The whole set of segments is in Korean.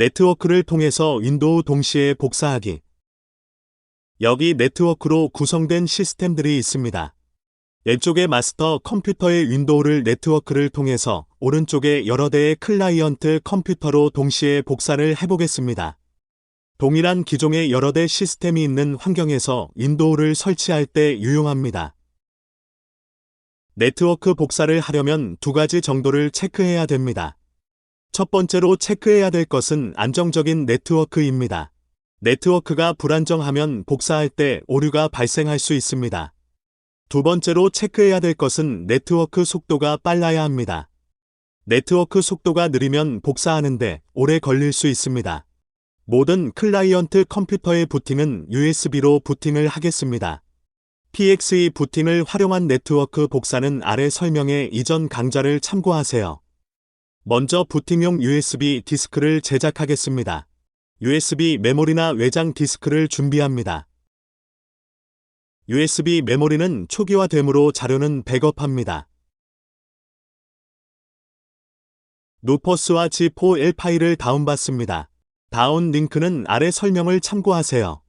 네트워크를 통해서 윈도우 동시에 복사하기. 여기 네트워크로 구성된 시스템들이 있습니다. 왼쪽의 마스터 컴퓨터의 윈도우를 네트워크를 통해서 오른쪽에 여러 대의 클라이언트 컴퓨터로 동시에 복사를 해보겠습니다. 동일한 기종의 여러 대 시스템이 있는 환경에서 윈도우를 설치할 때 유용합니다. 네트워크 복사를 하려면 두 가지 정도를 체크해야 됩니다. 첫 번째로 체크해야 될 것은 안정적인 네트워크입니다. 네트워크가 불안정하면 복사할 때 오류가 발생할 수 있습니다. 두 번째로 체크해야 될 것은 네트워크 속도가 빨라야 합니다. 네트워크 속도가 느리면 복사하는데 오래 걸릴 수 있습니다. 모든 클라이언트 컴퓨터의 부팅은 USB로 부팅을 하겠습니다. PXE 부팅을 활용한 네트워크 복사는 아래 설명의 이전 강좌를 참고하세요. 먼저 부팅용 USB 디스크를 제작하겠습니다. USB 메모리나 외장 디스크를 준비합니다. USB 메모리는 초기화되므로 자료는 백업합니다. 노퍼스와 G4L 파일을 다운받습니다. 다운 링크는 아래 설명을 참고하세요.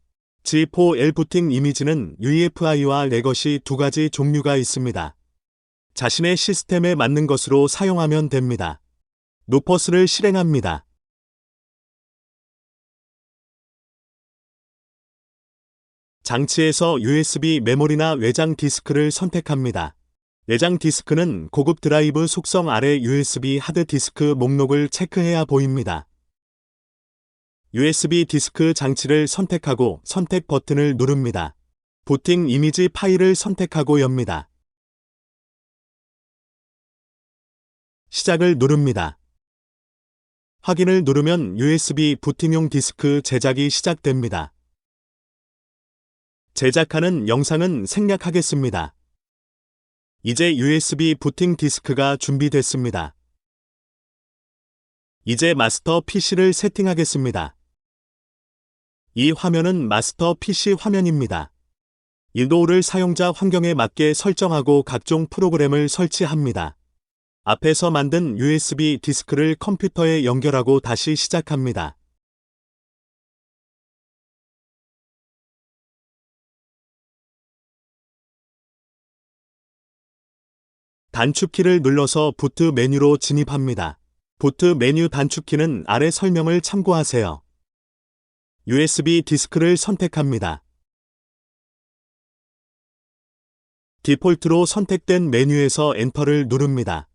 G4L 부팅 이미지는 UEFI와 레거시 두 가지 종류가 있습니다. 자신의 시스템에 맞는 것으로 사용하면 됩니다. 노퍼스를 실행합니다. 장치에서 USB 메모리나 외장 디스크를 선택합니다. 외장 디스크는 고급 드라이브 속성 아래 USB 하드 디스크 목록을 체크해야 보입니다. USB 디스크 장치를 선택하고 선택 버튼을 누릅니다. 부팅 이미지 파일을 선택하고 엽니다. 시작을 누릅니다. 확인을 누르면 USB 부팅용 디스크 제작이 시작됩니다. 제작하는 영상은 생략하겠습니다. 이제 USB 부팅 디스크가 준비됐습니다. 이제 마스터 PC를 세팅하겠습니다. 이 화면은 마스터 PC 화면입니다. 윈도우를 사용자 환경에 맞게 설정하고 각종 프로그램을 설치합니다. 앞에서 만든 USB 디스크를 컴퓨터에 연결하고 다시 시작합니다. 단축키를 눌러서 부트 메뉴로 진입합니다. 부트 메뉴 단축키는 아래 설명을 참고하세요. USB 디스크를 선택합니다. 디폴트로 선택된 메뉴에서 엔터를 누릅니다.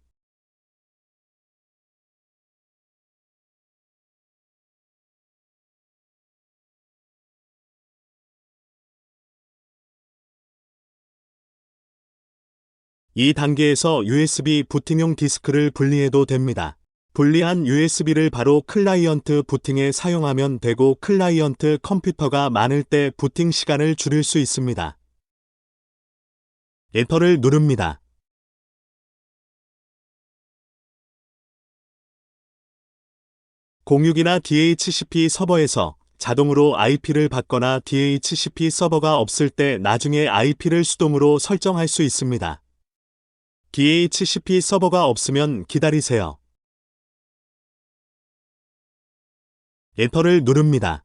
이 단계에서 USB 부팅용 디스크를 분리해도 됩니다. 분리한 USB를 바로 클라이언트 부팅에 사용하면 되고 클라이언트 컴퓨터가 많을 때 부팅 시간을 줄일 수 있습니다. 엔터를 누릅니다. 공유기나 DHCP 서버에서 자동으로 IP를 받거나 DHCP 서버가 없을 때 나중에 IP를 수동으로 설정할 수 있습니다. DHCP 서버가 없으면 기다리세요. 엔터를 누릅니다.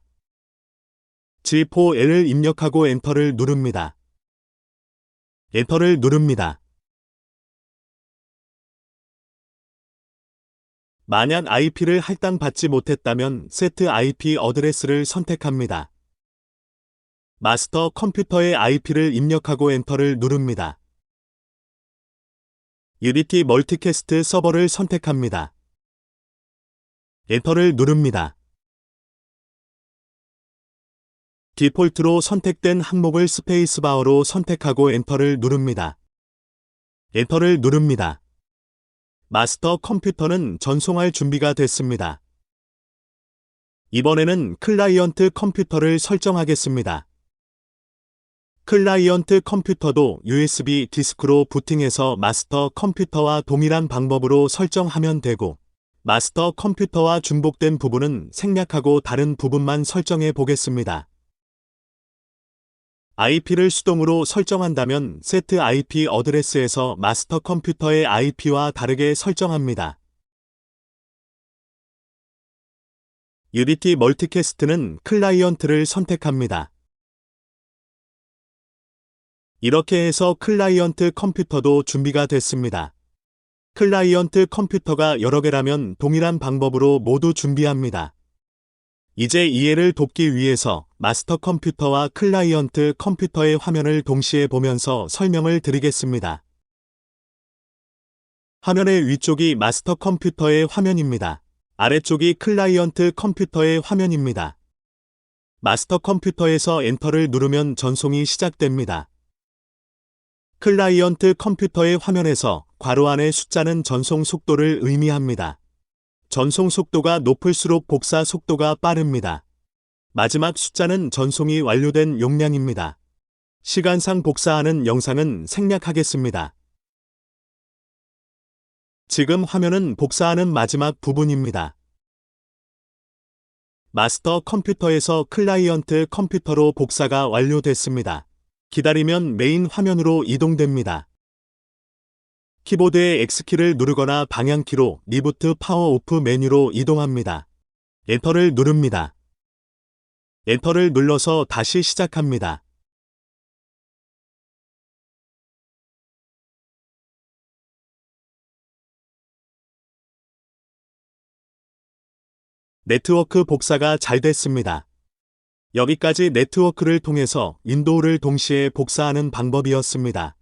G4L을 입력하고 엔터를 누릅니다. 엔터를 누릅니다. 만약 IP를 할당받지 못했다면 세트 IP 어드레스를 선택합니다. 마스터 컴퓨터의 IP를 입력하고 엔터를 누릅니다. 유니티 멀티캐스트 서버를 선택합니다. 엔터를 누릅니다. 디폴트로 선택된 항목을 스페이스바어로 선택하고 엔터를 누릅니다. 엔터를 누릅니다. 마스터 컴퓨터는 전송할 준비가 됐습니다. 이번에는 클라이언트 컴퓨터를 설정하겠습니다. 클라이언트 컴퓨터도 USB 디스크로 부팅해서 마스터 컴퓨터와 동일한 방법으로 설정하면 되고 마스터 컴퓨터와 중복된 부분은 생략하고 다른 부분만 설정해 보겠습니다. IP를 수동으로 설정한다면 세트 IP 어드레스에서 마스터 컴퓨터의 IP와 다르게 설정합니다. 유니티 멀티캐스트는 클라이언트를 선택합니다. 이렇게 해서 클라이언트 컴퓨터도 준비가 됐습니다. 클라이언트 컴퓨터가 여러 개라면 동일한 방법으로 모두 준비합니다. 이제 이해를 돕기 위해서 마스터 컴퓨터와 클라이언트 컴퓨터의 화면을 동시에 보면서 설명을 드리겠습니다. 화면의 위쪽이 마스터 컴퓨터의 화면입니다. 아래쪽이 클라이언트 컴퓨터의 화면입니다. 마스터 컴퓨터에서 엔터를 누르면 전송이 시작됩니다. 클라이언트 컴퓨터의 화면에서 괄호 안의 숫자는 전송 속도를 의미합니다. 전송 속도가 높을수록 복사 속도가 빠릅니다. 마지막 숫자는 전송이 완료된 용량입니다. 시간상 복사하는 영상은 생략하겠습니다. 지금 화면은 복사하는 마지막 부분입니다. 마스터 컴퓨터에서 클라이언트 컴퓨터로 복사가 완료됐습니다. 기다리면 메인 화면으로 이동됩니다. 키보드의 X키를 누르거나 방향키로 리부트 파워 오프 메뉴로 이동합니다. 엔터를 누릅니다. 엔터를 눌러서 다시 시작합니다. 네트워크 복사가 잘 됐습니다. 여기까지 네트워크를 통해서 윈도우를 동시에 복사하는 방법이었습니다.